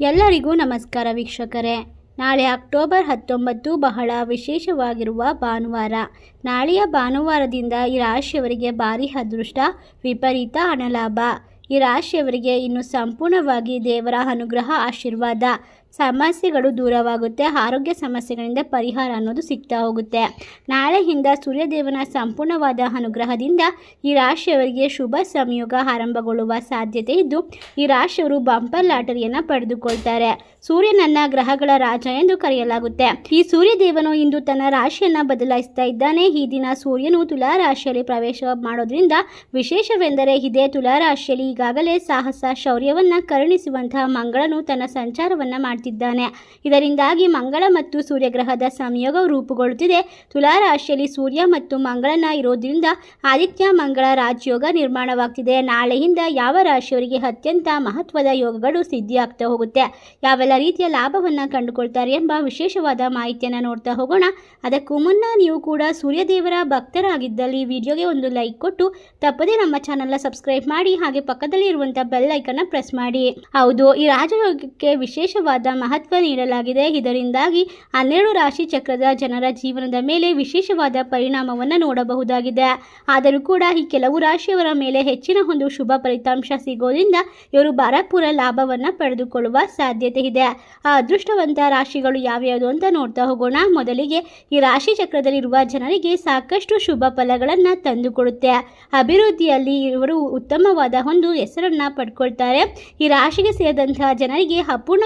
ಎಲ್ಲರಿಗೂ ನಮಸ್ಕಾರ ವೀಕ್ಷಕರೇ. ನಾಳೆ ಅಕ್ಟೋಬರ್ ಹತ್ತೊಂಬತ್ತು ಬಹಳ ವಿಶೇಷವಾಗಿರುವ ಭಾನುವಾರ. ನಾಳೆಯ ಭಾನುವಾರದಿಂದ ಈ ರಾಶಿಯವರಿಗೆ ಭಾರಿ ಅದೃಷ್ಟ, ವಿಪರೀತ ಹಣಲಾಭ. ಈ ರಾಶಿಯವರಿಗೆ ಇನ್ನು ಸಂಪೂರ್ಣವಾಗಿ ದೇವರ ಅನುಗ್ರಹ, ಆಶೀರ್ವಾದ. ಸಮಸ್ಯೆಗಳು ದೂರವಾಗುತ್ತೆ, ಆರೋಗ್ಯ ಸಮಸ್ಯೆಗಳಿಂದ ಪರಿಹಾರ ಅನ್ನೋದು ಸಿಗ್ತಾ ಹೋಗುತ್ತೆ. ನಾಳೆಯಿಂದ ಸೂರ್ಯದೇವನ ಸಂಪೂರ್ಣವಾದ ಅನುಗ್ರಹದಿಂದ ಈ ರಾಶಿಯವರಿಗೆ ಶುಭ ಸಂಯೋಗ ಆರಂಭಗೊಳ್ಳುವ ಸಾಧ್ಯತೆ ಇದ್ದು, ಈ ರಾಶಿಯವರು ಬಂಪರ್ ಲಾಟರಿಯನ್ನು ಪಡೆದುಕೊಳ್ತಾರೆ. ಸೂರ್ಯನನ್ನ ಗ್ರಹಗಳ ರಾಜ ಎಂದು ಕರೆಯಲಾಗುತ್ತೆ. ಈ ಸೂರ್ಯದೇವನು ಇಂದು ತನ್ನ ರಾಶಿಯನ್ನ ಬದಲಾಯಿಸ್ತಾ ಇದ್ದಾನೆ. ಈ ದಿನ ಸೂರ್ಯನು ತುಲಾ ರಾಶಿಯಲ್ಲಿ ಪ್ರವೇಶ ಮಾಡೋದ್ರಿಂದ ವಿಶೇಷವೆಂದರೆ ಇದೇ ತುಲಾ ರಾಶಿಯಲ್ಲಿ ಈಗಾಗಲೇ ಸಾಹಸ ಶೌರ್ಯವನ್ನ ಕರುಣಿಸುವಂತಹ ಮಂಗಳನು ತನ್ನ ಸಂಚಾರವನ್ನ ಮಾಡ್ತಿದ್ದಾನೆ. ಇದರಿಂದಾಗಿ ಮಂಗಳ ಮತ್ತು ಸೂರ್ಯಗ್ರಹದ ಸಂಯೋಗ ರೂಪುಗೊಳ್ಳುತ್ತಿದೆ. ತುಲಾ ರಾಶಿಯಲ್ಲಿ ಸೂರ್ಯ ಮತ್ತು ಮಂಗಳನ ಇರೋದ್ರಿಂದ ಆದಿತ್ಯ ಮಂಗಳ ರಾಜಯೋಗ ನಿರ್ಮಾಣವಾಗ್ತಿದೆ. ನಾಳೆಯಿಂದ ಯಾವ ರಾಶಿಯವರಿಗೆ ಅತ್ಯಂತ ಮಹತ್ವದ ಯೋಗಗಳು ಸಿದ್ಧಿಯಾಗ್ತಾ ಹೋಗುತ್ತೆ, ಯಾವೆಲ್ಲ ರೀತಿಯ ಲಾಭವನ್ನು ಕಂಡುಕೊಳ್ತಾರೆ ಎಂಬ ವಿಶೇಷವಾದ ಮಾಹಿತಿಯನ್ನು ನೋಡ್ತಾ ಹೋಗೋಣ. ಅದಕ್ಕೂ ಮುನ್ನ ನೀವು ಕೂಡ ಸೂರ್ಯದೇವರ ಭಕ್ತರಾಗಿದ್ದಲ್ಲಿ ವಿಡಿಯೋಗೆ ಒಂದು ಲೈಕ್ ಕೊಟ್ಟು, ತಪ್ಪದೇ ನಮ್ಮ ಚಾನಲ್ನ ಸಬ್ಸ್ಕ್ರೈಬ್ ಮಾಡಿ, ಹಾಗೆ ಪಕ್ಕದಲ್ಲಿ ಇರುವಂಥ ಬೆಲ್ ಐಕನ್ನ ಪ್ರೆಸ್ ಮಾಡಿ. ಹೌದು, ಈ ರಾಜಯೋಗಕ್ಕೆ ವಿಶೇಷವಾದ ಮಹತ್ವ ನೀಡಲಾಗಿದೆ. ಇದರಿಂದಾಗಿ ಹನ್ನೆರಡು ರಾಶಿ ಚಕ್ರದ ಜನರ ಜೀವನದ ಮೇಲೆ ವಿಶೇಷವಾದ ಪರಿಣಾಮವನ್ನು ನೋಡಬಹುದಾಗಿದೆ. ಆದರೂ ಕೂಡ ಈ ಕೆಲವು ರಾಶಿಯವರ ಮೇಲೆ ಹೆಚ್ಚಿನ ಒಂದು ಶುಭ ಫಲಿತಾಂಶ ಸಿಗೋದ್ರಿಂದ ಇವರು ಭರಪೂರ ಲಾಭವನ್ನು ಪಡೆದುಕೊಳ್ಳುವ ಸಾಧ್ಯತೆ ಇದೆ. ಆ ಅದೃಷ್ಟವಂತ ರಾಶಿಗಳು ಯಾವ್ಯಾವುದು ಅಂತ ನೋಡ್ತಾ ಹೋಗೋಣ. ಮೊದಲಿಗೆ ಈ ರಾಶಿ ಚಕ್ರದಲ್ಲಿರುವ ಜನರಿಗೆ ಸಾಕಷ್ಟು ಶುಭ ಫಲಗಳನ್ನು ತಂದುಕೊಡುತ್ತೆ. ಅಭಿವೃದ್ಧಿಯಲ್ಲಿ ಇವರು ಉತ್ತಮವಾದ ಒಂದು ಹೆಸರನ್ನು ಪಡ್ಕೊಳ್ತಾರೆ. ಈ ರಾಶಿಗೆ ಸೇರಿದಂತಹ ಜನರಿಗೆ ಅಪೂರ್ಣ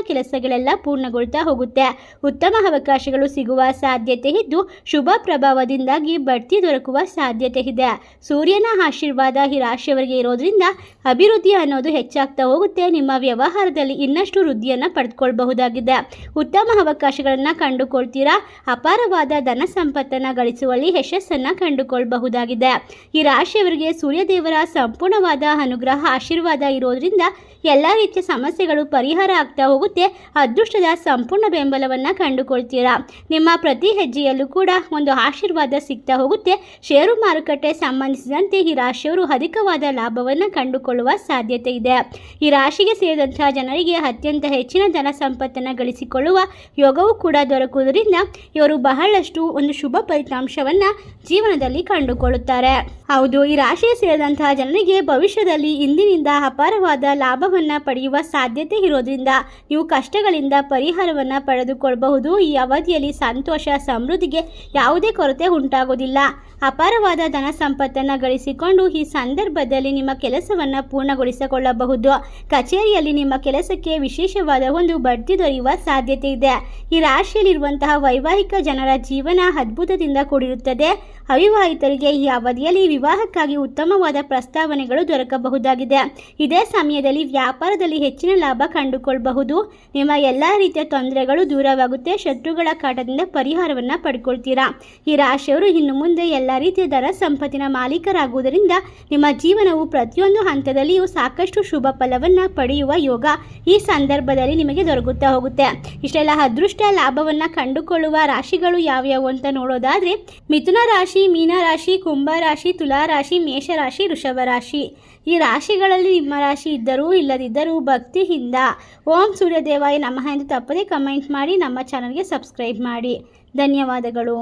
ಕೆಲಸಗಳೆಲ್ಲ ಪೂರ್ಣಗೊಳ್ತಾ ಹೋಗುತ್ತೆ. ಉತ್ತಮ ಅವಕಾಶಗಳು ಸಿಗುವ ಸಾಧ್ಯತೆ ಇದ್ದು, ಶುಭ ಪ್ರಭಾವದಿಂದಾಗಿ ಬಡ್ತಿ ದೊರಕುವ ಸಾಧ್ಯತೆ ಇದೆ. ಸೂರ್ಯನ ಆಶೀರ್ವಾದ ಈ ರಾಶಿಯವರಿಗೆ ಇರೋದ್ರಿಂದ ಅಭಿವೃದ್ಧಿ ಅನ್ನೋದು ಹೆಚ್ಚಾಗ್ತಾ ಹೋಗುತ್ತೆ. ನಿಮ್ಮ ವ್ಯವಹಾರದಲ್ಲಿ ಇನ್ನಷ್ಟು ವೃದ್ಧಿಯನ್ನು ಪಡೆದುಕೊಳ್ಬಹುದಾಗಿದೆ ಉತ್ತಮ ಅವಕಾಶಗಳನ್ನು ಕಂಡುಕೊಳ್ತೀರಾ? ಅಪಾರವಾದ ಧನ ಸಂಪತ್ತನ್ನು ಗಳಿಸುವಲ್ಲಿ ಯಶಸ್ಸನ್ನು ಕಂಡುಕೊಳ್ಬಹುದಾಗಿದೆ. ಈ ರಾಶಿಯವರಿಗೆ ಸೂರ್ಯದೇವರ ಸಂಪೂರ್ಣವಾದ ಅನುಗ್ರಹ, ಆಶೀರ್ವಾದ ಇರೋದ್ರಿಂದ ಎಲ್ಲ ರೀತಿಯ ಸಮಸ್ಯೆಗಳು ಪರಿಹಾರ ಆಗ್ತಾ ಹೋಗುತ್ತೆ. ಅದೃಷ್ಟದ ಸಂಪೂರ್ಣ ಬೆಂಬಲವನ್ನು ಕಂಡುಕೊಳ್ತೀರಾ? ನಿಮ್ಮ ಪ್ರತಿ ಹೆಜ್ಜೆಯಲ್ಲೂ ಕೂಡ ಒಂದು ಆಶೀರ್ವಾದ ಸಿಗ್ತಾ ಹೋಗುತ್ತೆ. ಷೇರು ಮಾರುಕಟ್ಟೆ ಸಂಬಂಧಿಸಿದಂತೆ ಈ ರಾಶಿಯವರು ಅಧಿಕವಾದ ಲಾಭವನ್ನು ಕಂಡುಕೊಳ್ಳುವ ಸಾಧ್ಯತೆ ಇದೆ. ಈ ರಾಶಿಗೆ ಸೇರಿದಂತಹ ಜನರಿಗೆ ಅತ್ಯಂತ ಹೆಚ್ಚಿನ ಧನ ಸಂಪತ್ತನ್ನು ಗಳಿಸಿಕೊಳ್ಳುವ ಯೋಗವೂ ಕೂಡ ದೊರಕುವುದರಿಂದ ಇವರು ಬಹಳಷ್ಟು ಒಂದು ಶುಭ ಫಲಿತಾಂಶವನ್ನು ಜೀವನದಲ್ಲಿ ಕಂಡುಕೊಳ್ಳುತ್ತಾರೆ. ಹೌದು, ಈ ರಾಶಿಗೆ ಸೇರಿದಂತಹ ಜನರಿಗೆ ಭವಿಷ್ಯದಲ್ಲಿ ಇಂದಿನಿಂದ ಅಪಾರವಾದ ಲಾಭವನ್ನು ಪಡೆಯುವ ಸಾಧ್ಯತೆ ಇರೋದ್ರಿಂದ ನೀವು ಕಷ್ಟಗಳಿಂದ ಪರಿಹಾರವನ್ನು ಪಡೆದುಕೊಳ್ಳಬಹುದು ಈ ಅವಧಿಯಲ್ಲಿ ಸಂತೋಷ, ಸಮೃದ್ಧಿಗೆ ಯಾವುದೇ ಕೊರತೆ ಉಂಟಾಗೋದಿಲ್ಲ ಅಪಾರವಾದ ಧನ ಸಂಪತ್ತನ್ನು ಗಳಿಸಿಕೊಂಡು ಈ ಸಂದರ್ಭದಲ್ಲಿ ನಿಮ್ಮ ಕೆಲಸವನ್ನು ಪೂರ್ಣಗೊಳಿಸಿಕೊಳ್ಳಬಹುದು. ಕಚೇರಿಯಲ್ಲಿ ನಿಮ್ಮ ಕೆಲಸಕ್ಕೆ ವಿಶೇಷವಾದ ಒಂದು ಬಡ್ತಿ ದೊರೆಯುವ ಸಾಧ್ಯತೆ ಇದೆ. ಈ ರಾಶಿಯಲ್ಲಿರುವಂತಹ ವೈವಾಹಿಕ ಜನರ ಜೀವನ ಅದ್ಭುತದಿಂದ ಕೂಡಿರುತ್ತದೆ. ಅವಿವಾಹಿತರಿಗೆ ಈ ಅವಧಿಯಲ್ಲಿ ವಿವಾಹಕ್ಕಾಗಿ ಉತ್ತಮವಾದ ಪ್ರಸ್ತಾವನೆಗಳು ದೊರಕಬಹುದಾಗಿದೆ. ಇದೇ ಸಮಯದಲ್ಲಿ ವ್ಯಾಪಾರದಲ್ಲಿ ಹೆಚ್ಚಿನ ಲಾಭ ಕಂಡುಕೊಳ್ಳಬಹುದು ನಿಮ್ಮ ಎಲ್ಲ ರೀತಿಯ ತೊಂದರೆಗಳು ದೂರವಾಗುತ್ತೆ. ಶತ್ರುಗಳ ಕಾಟದಿಂದ ಪರಿಹಾರವನ್ನು ಪಡ್ಕೊಳ್ತೀರಾ? ಈ ರಾಶಿಯವರು ಇನ್ನು ಮುಂದೆ ಎಲ್ಲ ರೀತಿಯ ದರ ಸಂಪತ್ತಿನ ಮಾಲೀಕರಾಗುವುದರಿಂದ ನಿಮ್ಮ ಜೀವನವು ಪ್ರತಿಯೊಂದು ಹಂತದಲ್ಲಿಯೂ ಸಾಕಷ್ಟು ಶುಭ ಫಲವನ್ನು ಪಡೆಯುವ ಯೋಗ ಈ ಸಂದರ್ಭದಲ್ಲಿ ನಿಮಗೆ ದೊರಕುತ್ತಾ ಹೋಗುತ್ತೆ. ಇಷ್ಟೆಲ್ಲ ಅದೃಷ್ಟ ಲಾಭವನ್ನು ಕಂಡುಕೊಳ್ಳುವ ರಾಶಿಗಳು ಯಾವ್ಯಾವು ಅಂತ ನೋಡೋದಾದ್ರೆ, ಮಿಥುನ ರಾಶಿ, ಮೀನ ರಾಶಿ, ಕುಂಭ ರಾಶಿ, ತುಲಾ ರಾಶಿ, ಮೇಷ ರಾಶಿ, ವೃಷಭ ರಾಶಿ. ಈ ರಾಶಿಗಳಲ್ಲಿ ನಿಮ್ಮ ರಾಶಿ ಇದ್ದರೂ ಇಲ್ಲದಿದ್ದರೂ ಭಕ್ತಿಯಿಂದ ಓಂ ಸೂರ್ಯದೇವಾಯ ನಮಃ ಎಂದು ತಪ್ಪದೇ ಕಮೆಂಟ್ ಮಾಡಿ ನಮ್ಮ ಚಾನಲ್ಗೆ ಸಬ್ಸ್ಕ್ರೈಬ್ ಮಾಡಿ. ಧನ್ಯವಾದಗಳು.